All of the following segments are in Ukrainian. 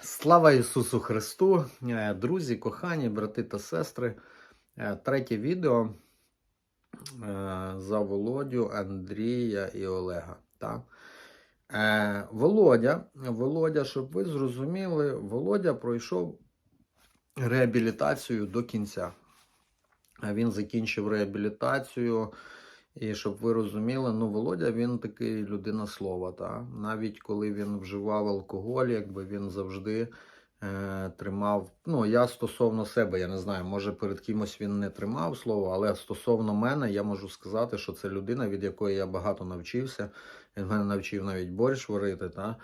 Слава Ісусу Христу, Е, друзі, кохані, брати та сестри. Е, Третє відео е, за Володю, Андрія і Олега. Так? Володя, Володя, щоб ви зрозуміли, Володя пройшов реабілітацію до кінця. Він закінчив реабілітацію. І щоб ви розуміли, ну Володя він такий людина слова. Та? Навіть коли він вживав алкоголь, якби він завжди е, тримав. Ну, я стосовно себе, я не знаю, може перед кимось він не тримав слово, але стосовно мене я можу сказати, що це людина, від якої я багато навчився. Він мене навчив навіть борщ варити, та?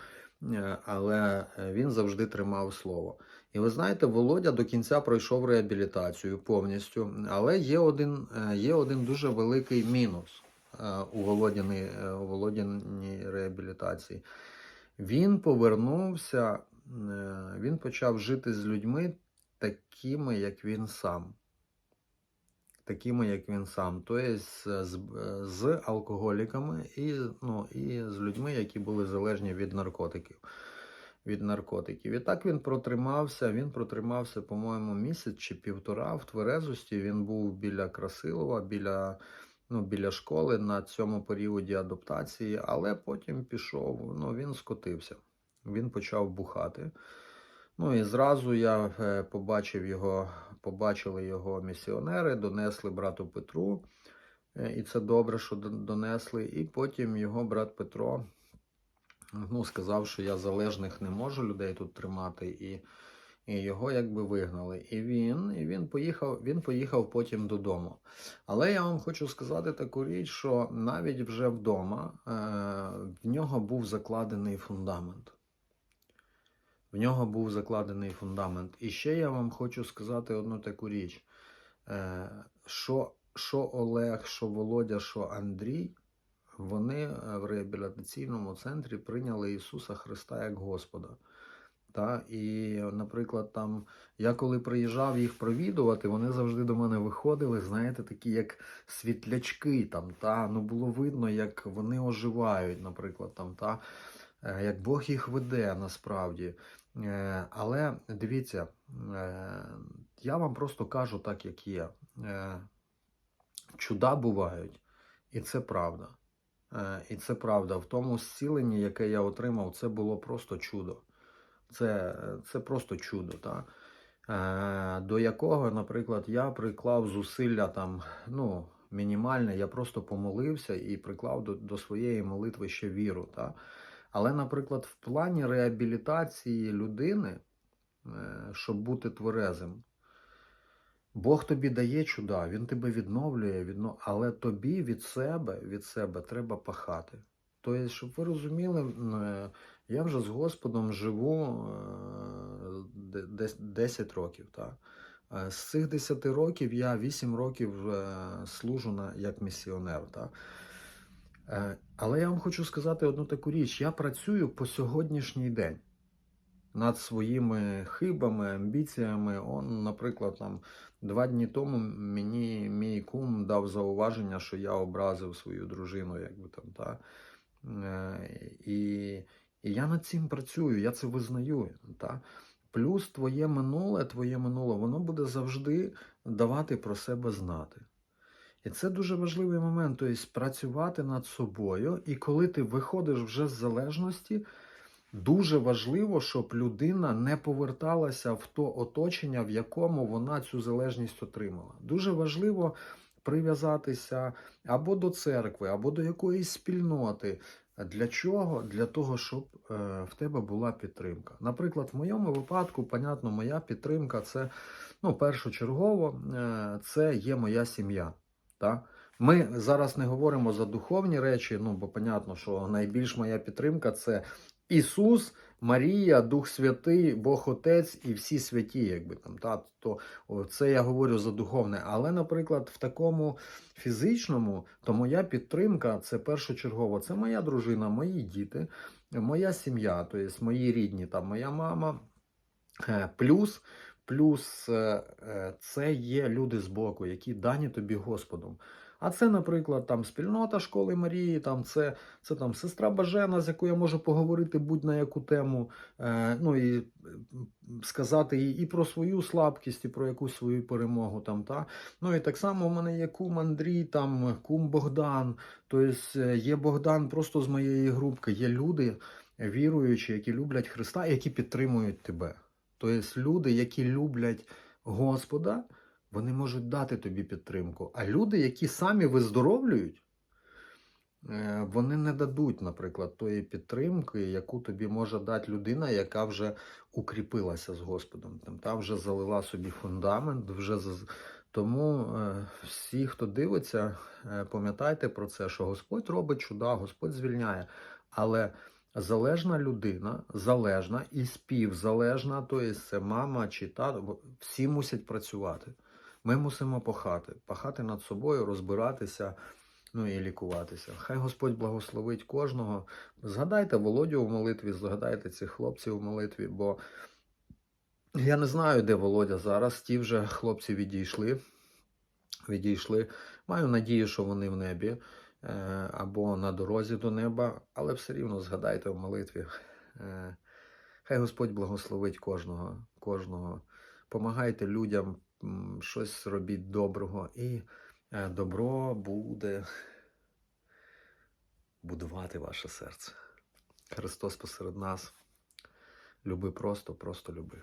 Е, але він завжди тримав слово. І ви знаєте, Володя до кінця пройшов реабілітацію повністю, але є один, е, є один дуже великий мінус е, у Володяній, е, у Володяній реабілітації. Він повернувся, він почав жити з людьми такими, як він сам. Такими, як він сам, тобто з, з алкоголіками і, ну, і з людьми, які були залежні від наркотиків від наркотиків. І так він протримався. Він протримався, по-моєму, місяць чи півтора в тверезості. Він був біля Красилова, біля, ну, біля школи на цьому періоді адаптації, але потім пішов, ну, він скотився. Він почав бухати. Ну і зразу я е, побачив його, побачили його місіонери, донесли брату Петру. Е, І це добре, що донесли. І потім його брат Петро ну, сказав, що я залежних не можу людей тут тримати, і, і його якби вигнали. І він, і він поїхав, він поїхав потім додому. Але я вам хочу сказати таку річ, що навіть вже вдома е, в нього був закладений фундамент. В нього був закладений фундамент. І ще я вам хочу сказати одну таку річ, е, що, що Олег, що Володя, що Андрій, вони е, в реабілітаційному центрі прийняли Ісуса Христа як Господа. Та? І, наприклад, там я коли приїжджав їх провідувати, вони завжди до мене виходили, знаєте, такі як світлячки. Там, та? Ну, було видно, як вони оживають, наприклад, там, та? Е, як Бог їх веде насправді. Е, Але дивіться, я вам просто кажу так, як є. Чуда бувають, і це правда. Е, І це правда. В тому зціленні, яке я отримав, це було просто чудо. Це, це просто чудо. Та? Е, До якого, наприклад, я приклав зусилля там, ну, мінімальне, я просто помолився і приклав до, до своєї молитви ще віру. Та? Але, наприклад, в плані реабілітації людини, е, щоб бути тверезим, Бог тобі дає чуда, Він тебе відновлює, відно... але тобі від себе, від себе треба пахати. Тобто, щоб ви розуміли, е, я вже з Господом живу е, де- десь 10 років. Так? Е, З цих 10 років я 8 років е, служу на, як місіонер. Так? Е, Але я вам хочу сказати одну таку річ: я працюю по сьогоднішній день над своїми хибами, амбіціями. Он, наприклад, там два дні тому мені мій кум дав зауваження, що я образив свою дружину, якби там та. Е, І, і я над цим працюю, я це визнаю. Та? Плюс твоє минуле, твоє минуле, воно буде завжди давати про себе знати. І це дуже важливий момент, тобто працювати над собою, і коли ти виходиш вже з залежності, дуже важливо, щоб людина не поверталася в то оточення, в якому вона цю залежність отримала. Дуже важливо прив'язатися або до церкви, або до якоїсь спільноти. Для чого? Для того, щоб е, в тебе була підтримка. Наприклад, в моєму випадку, понятно, моя підтримка це ну, першочергово, е, це є моя сім'я. Та? Ми зараз не говоримо за духовні речі, ну бо понятно, що найбільш моя підтримка це Ісус, Марія, Дух Святий, Бог Отець і всі святі, якби там. Та? То це я говорю за духовне. Але, наприклад, в такому фізичному, то моя підтримка це першочергово. Це моя дружина, мої діти, моя сім'я, тобто мої рідні, там моя мама. Е, Плюс, плюс е, е, це є люди з боку, які дані тобі Господом. А це, наприклад, там спільнота школи Марії, там це, це там сестра Бажена, з якою я можу поговорити будь-на яку тему, е, ну і сказати і, і про свою слабкість, і про якусь свою перемогу. Там, та? Ну і так само в мене є кум Андрій, там, кум Богдан. Тобто е, є Богдан просто з моєї групки. Є люди віруючі, які люблять Христа, які підтримують тебе. Тобто люди, які люблять Господа, вони можуть дати тобі підтримку. А люди, які самі виздоровлюють, е, вони не дадуть, наприклад, тої підтримки, яку тобі може дати людина, яка вже укріпилася з Господом. Та вже залила собі фундамент, вже тому е, всі, хто дивиться, е, пам'ятайте про це, що Господь робить чуда, Господь звільняє. Але залежна людина, залежна і співзалежна, тобто це мама чи тато, всі мусять працювати. Ми мусимо пахати, пахати над собою, розбиратися, ну і лікуватися. Хай Господь благословить кожного. Згадайте Володю в молитві, згадайте цих хлопців в молитві, бо я не знаю, де Володя зараз. Ті вже хлопці відійшли. Відійшли. Маю надію, що вони в небі е, або на дорозі до неба, але все рівно згадайте в молитві. Е, Хай Господь благословить кожного, кожного. Помагайте людям, щось робіть доброго, і е, добро буде будувати ваше серце. Христос посеред нас. Люби просто, просто люби.